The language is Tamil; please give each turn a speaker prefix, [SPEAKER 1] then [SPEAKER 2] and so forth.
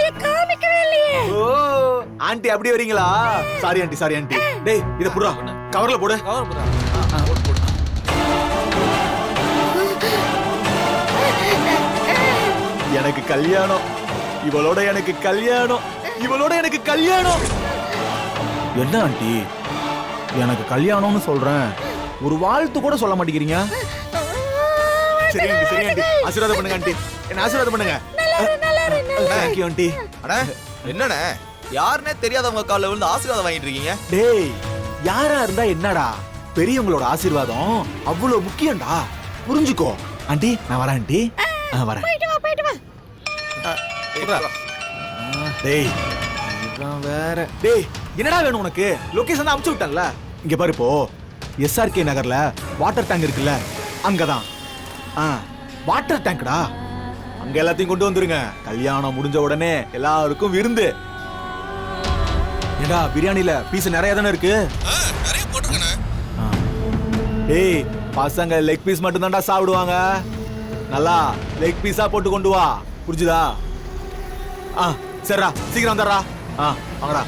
[SPEAKER 1] தாலியை காமிக்கவே இல்லையே.
[SPEAKER 2] ஓ ஆண்டி அப்படி வரீங்களா? Sorry aunty sorry aunty. டேய் இத புடுறா. கவர்ல போடு.
[SPEAKER 3] கவர் போடுறா
[SPEAKER 2] எனக்கு கல்யாணம். இவளோட எனக்கு கல்யாணம். இவளோட எனக்கு கல்யாணம். என்ன ஆண்டி? எனக்கு கல்யாணம்னு சொல்றேன். ஒரு வாழ்த்து கூட சொல்ல மாட்டேங்கிறீங்க. சரி ஆண்டி சரி ஆண்டி. ஆசீர்வாதம் பண்ணுங்க ஆண்டி. என்ன ஆசீர்வாதம் பண்ணுங்க. Thank you aunty.
[SPEAKER 4] அண்ணா என்னண்ணே யாருன்னே தெரியாதவங்க காலில் விழுந்து ஆசீர்வாதம் வாங்கிட்டு இருக்கீங்க?
[SPEAKER 2] டேய் யாரா இருந்தா என்னடா? பெரியவங்களோட ஆசீர்வாதம் அவ்வளவு முக்கியம்டா. புரிஞ்சுக்கோ. ஆண்டி நான் வரேன் ஆண்டி. ஆ, வரேன்.
[SPEAKER 1] போயிட்டு வா போயிட்டு வா.
[SPEAKER 2] டேய். இவன் வேற. டேய் என்னடா வேணும் உனக்கு? லொகேஷன் தான் அமுச்சு விட்டேன்ல. இங்க பாரு இப்போ. எஸ்ஆர்கே நகர்ல வாட்டர் டேங்க் இருக்குல்ல. அங்கதான். ஆ வாட்டர் டேங்க்டா அங்க எல்லாத்தையும் கொண்டு வந்துருங்க. கல்யாணம் முடிஞ்ச உடனே எல்லாருக்கும் விருந்து. ஏடா பிரியாணில பீஸ் நிறைய தானே இருக்கு?
[SPEAKER 4] நிறைய போட்டுருக்கண்ணே
[SPEAKER 2] ஆ. டேய் பசங்க லெக் பீஸ் மட்டும் தான்டா சாப்பிடுவாங்க. நல்லா லெக் பீஸா போட்டு கொண்டு வா. புரிஞ்சுதா? ஆ சரிடா சீக்கிரம் வந்துடுறா. ஆ வாங்கடா.